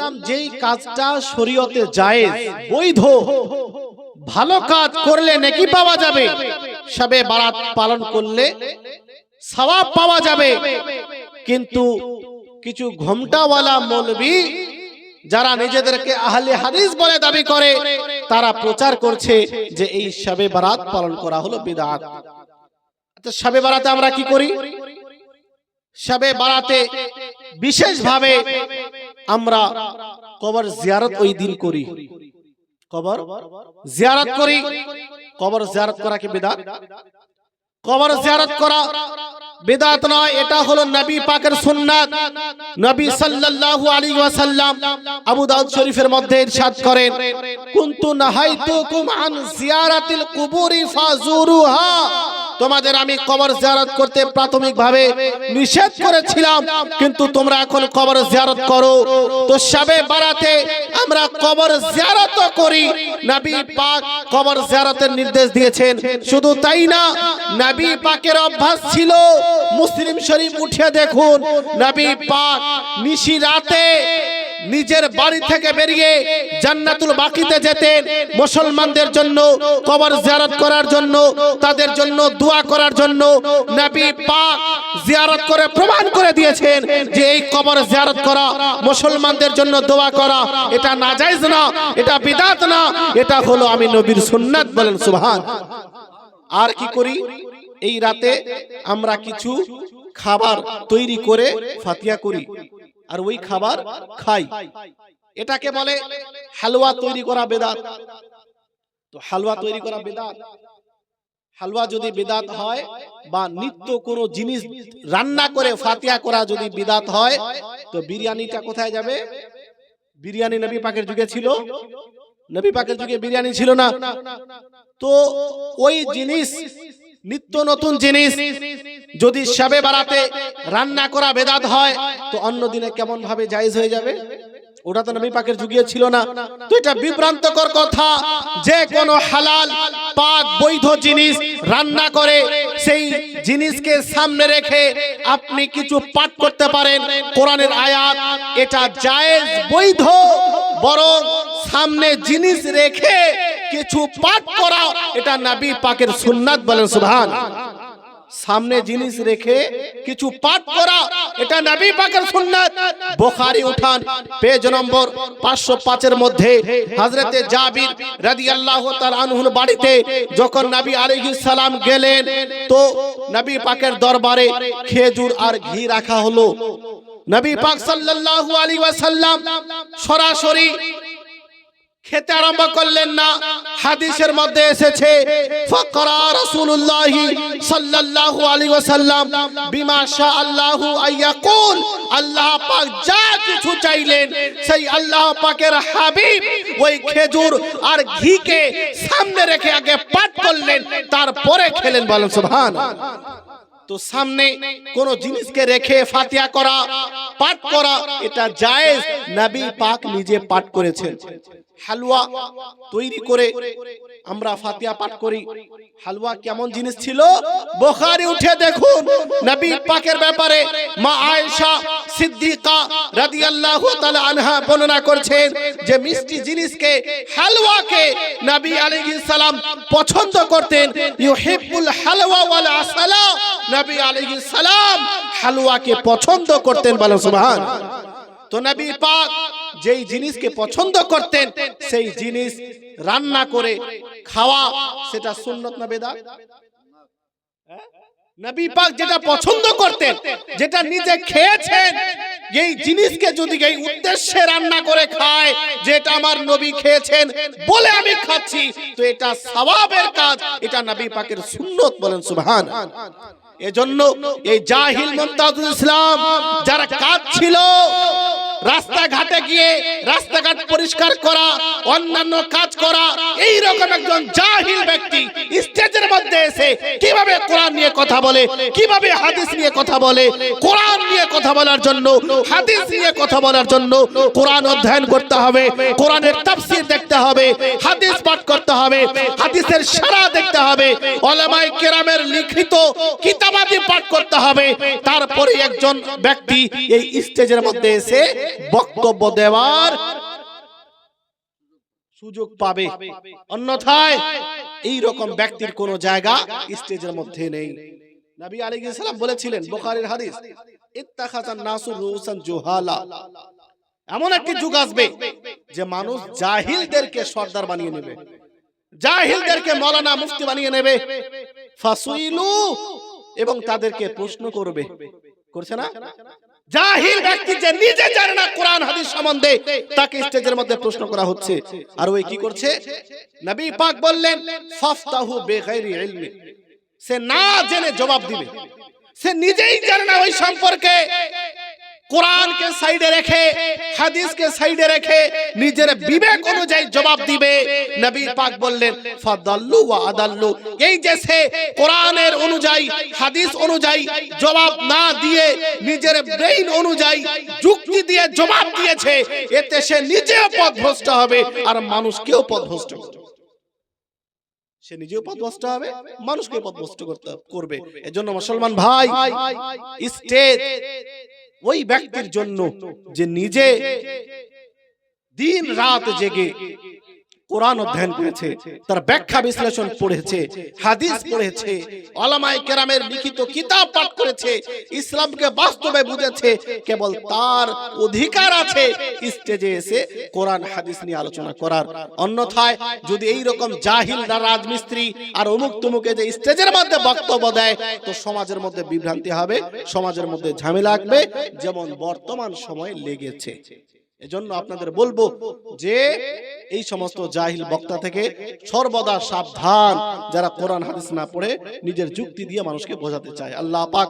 বললাম, যেই কাজটা শরীয়তে জায়েজ, বৈধ, ভালো কাজ করলে নেকি পাওয়া যাবে। সবে বারাত পালন করলে সওয়াব পাওয়া যাবে। কিন্তু কিছু ঘোমটাওয়ালা মৌলবী, যারা নিজেদেরকে আহলে হাদিস বলে দাবি করে, তারা প্রচার করছে যে এই শবে বারাত পালন করা হলো বিদআত আচ্ছা বারাতে আমরা কি করি? শবে বারাতে বিশেষভাবে আমরা কবর জিয়ারত ওই দিন করি। কবর জিয়ারত করি। কবর জিয়ারত করা কি বিদআত কবর জিয়ারত করা বিদআত নয়, এটা হলো নবী পাকের সুন্নাত। নবী সাল্লাল্লাহু আলাইহি ওয়াসাল্লাম আবু দাউদ শরীফের মধ্যে ইরশাদ করেন, কুনতু নাহাইতুকুম আন জিয়ারাতিল কুবুরি ফাজুরুহা। তোমাদের আমি কবর জিয়ারত করতে প্রাথমিকভাবে নিষেধ করেছিলাম, কিন্তু তোমরা এখন কবর জিয়ারত করো। তো শবে বারাতে আমরা কবর জিয়ারত করি। নবী পাক কবর জিয়ারতের নির্দেশ দিয়েছেন। শুধু তাই না, নবী পাকের অভ্যাস ছিল মুসলিম শরীফ উঠে দেখুন। নবী পাক নিশি রাতে নিজের বাড়ি থেকে বেরিয়ে জান্নাতুল বাকিতে যেতেন। মুসলমানদের জন্য কবর জিয়ারত করার জন্য তাদের জন্য দোয়া করার জন্য নবী পাক জিয়ারত করে প্রমাণ করে দিয়েছেন যে এই কবর জিয়ারত করা মুসলমানদের জন্য দোয়া করা। এটা নাজায়েজ না এটা বিদাত না এটা হলো আমি নবীর সুন্নাত বলেন সুবহান। আর কি করি? এই রাতে আমরা কিছু খাবার তৈরি করে ফাতিয়া করি। আর ওই খাবার খাই। এটাকে বলে হালুয়া তৈরি করা বেদাত। তো হালুয়া তৈরি করা বেদাত হালুয়া যদি বেদাত হয় বা নিত্য কোনো জিনিস রান্না করে ফাতিয়া করা যদি বিদাত হয় তো বিরিয়ানিটা কোথায় যাবে? বিরিয়ানি নবী পাকের যুগে ছিল। নবী পাকের যুগে বিরিয়ানি ছিল না। তো ওই জিনিস নিত্য নতুন জিনিস। যদি সবে বাড়াতে রান্না করা বেদাত হয়, তো অন্য দিনে কেমন ভাবে জায়েজ হয়ে যাবে? ওটা তো নবী পাকের যুগিয়ে ছিল না। তো এটা বিভ্রান্তকর কথা। যে কোনো হালাল, পাক, বৈধ জিনিস রান্না করে, সেই জিনিসকে সামনে রেখে আপনি কিছু পাঠ করতে পারেন। কোরআনের আয়াত, এটা জায়েজ, বৈধ, বরং সামনে জিনিস রেখে কিছু পাঠ করা এটা নবী পাকের সুন্নাত বলেন, সুবহান। সামনে জিনিস রেখে কিছু পাঠ করা এটা নবী পাকের সুন্নাত। বুখারী উঠান, পেজ নম্বর 505 এর মধ্যে হযরতে জাবির রাদিয়াল্লাহু তাআলা আনহুর বাড়িতে যখন নবী আলাইহিস সালাম গেলেন, তো নবী পাকের দরবারে খেজুর আর ঘি রাখা হলো। নবী পাক সাল্লাল্লাহু আলাইহি ওয়াসাল্লাম সরাসরি খেতে আরম্ভ করলেন না। হাদিসের মধ্যে এসেছে, ফকরা রাসূলুল্লাহ সাল্লাল্লাহু আলাইহি ওয়াসাল্লাম বিমা শা আল্লাহু আইয়াকুল আল্লাহ পাক যা কিছু চাইলেন, সেই আল্লাহ পাকের হাবিব ওই খেজুর আর ঘিকে সামনে রেখে আগে পাঠ করলেন, তারপরে খেলেন বলেন, সুবহানাল্লাহ। তো সামনে কোন জিনিসকে রেখে ফাতিয়া করা, পাঠ করা, এটা জায়েজ। নবী পাক নিজে পাঠ করেছেন। হালুয়া তৈরি করে আমরা ফাতিয়া পাঠ করি। হালুয়া কেমন জিনিস ছিল? বুখারী উঠে দেখুন, নবী পাকের ব্যাপারে মা আয়েশা সিদ্দিকা রাদিয়াল্লাহু তাআলা আনহা বর্ণনা করছেন যে মিষ্টি জিনিসকে হালুয়াকে নবী আলাইহিস সালাম পছন্দ করতেন। ইউহিব্বুল হালওয়া ওয়াল আসালা, নবী আলাইহিস সালাম হালুয়াকে পছন্দ করতেন বলো সুবহান। তো নবী পাক যেই জিনিসকে পছন্দ করতেন, সেই জিনিস রান্না করে খাওয়া, সেটা সুন্নত না হ্যাঁ? নবী পাক যেটা পছন্দ করতেন, যেটা নিজে খেয়েছেন, এই জিনিসকে যদি এই উদ্দেশ্যে রান্না করে খায় যেটা আমার নবী খেয়েছেন, বলে আমি খাচ্ছি, তো এটা সওয়াবের কাজ, এটা নবী পাকের সুন্নত বলেন সুবহান এজন্য এই জাহিল মুমতাজুল ইসলাম যারা কাজ ছিল রাস্তাঘাটে গিয়ে রাস্তাঘাট পরিষ্কার করা, অন্যান্য কাজ করা এই রকম একজন জাহিল ব্যক্তি স্টেজের মধ্যে এসে কীভাবে কোরআন নিয়ে কথা বলে, কীভাবে হাদিস নিয়ে কথা বলে, কোরআন নিয়ে কথা বলার জন্য, হাদিস নিয়ে কথা বলার জন্য কোরআন অধ্যয়ন করতে হবে, কোরআনের তাফসীর দেখতে হবে, হাদিস পাঠ করতে হবে, হাদিসের সারা দেখতে হবে ওলামাই কেরামের লিখিত কিতাবাদি পাঠ করতে হবে। তারপরে একজন ব্যক্তি এই স্টেজের মধ্যে এসে বক্তব্য দেওয়ার সুযোগ পাবে। অন্যথায় এই রকম ব্যক্তির কোন জায়গা স্টেজের মধ্যে নেই। নবী আলাইহিস সালাম বলেছিলেন, বুখারীর হাদিস, ইত্তাখাযান নাসুর রুসান জুহালা। এমন একটি যুগ আসবে যে মানুষ জাহিলদেরকে সর্দার বানিয়ে নেবে। জাহিলদেরকে মৌলানা মুফতি বানিয়ে নেবে। ফাসুইলু এবং তাদেরকে প্রশ্ন করবে। করছে না? জাহিল ব্যক্তি যে নিজে জানে না কোরআন হাদিস সম্বন্ধে তাকে স্টেজের মধ্যে প্রশ্ন করা হচ্ছে। আর ওই কি করছে? নবী পাক বললেন ফাফতাহু বেগাইরি ইলমি। সে না জেনে জবাব দিবে। সে নিজেই জানে না ওই সম্পর্কে। কোরআনকে সাইডে রেখে হাদিসকে সাইডে রেখে নিজের বিবেক অনুযায়ী জবাব দিবে। নবী পাক বললেন ফাদাল্লু ওয়া আদাল্লু। এই যে সে কোরআনের অনুযায়ী হাদিস অনুযায়ী জবাব না দিয়ে নিজের ব্রেইন অনুযায়ী যুক্তি দিয়ে জবাব দিয়েছে এতে সে নিজেও পথভ্রষ্ট হবে আর মানুষকেও পথভ্রষ্ট করবে। সে নিজেও পথভ্রষ্ট হবে মানুষকে পথভ্রষ্ট করতে করবে। এজন্য মুসলমান ভাই স্টেজ ওই ব্যক্তির জন্য যে নিজে দিন রাত জেগে কোরআন অধ্যয়ন করেছে, তার ব্যাখ্যা বিশ্লেষণ পড়েছে, হাদিস পড়েছে, ওলামায়ে কেরামের লিখিত কিতাব পাঠ করেছে, ইসলামকে বাস্তবে বুঝেছে, কেবল তার অধিকার আছে স্টেজে এসে কোরআন, হাদিস নিয়ে আলোচনা করার। অন্যথায় যদি এই রকম জাহিল না রাজমিস্ত্রি আর অমুক তুমুকে যে স্টেজের মধ্যে বক্তব্য দেয়, তো সমাজের মধ্যে বিভ্রান্তি হবে, সমাজের মধ্যে ঝামেলা লাগবে, যেমন বর্তমান সময়ে লেগেছে। এজন্য আপনাদের বলব যে এই সমস্ত জাহিল বক্তা থেকে সর্বদা সাবধান যারা কোরআন হাদিস না পড়ে নিজের যুক্তি দিয়ে মানুষকে বোঝাতে চায়। আল্লাহ পাক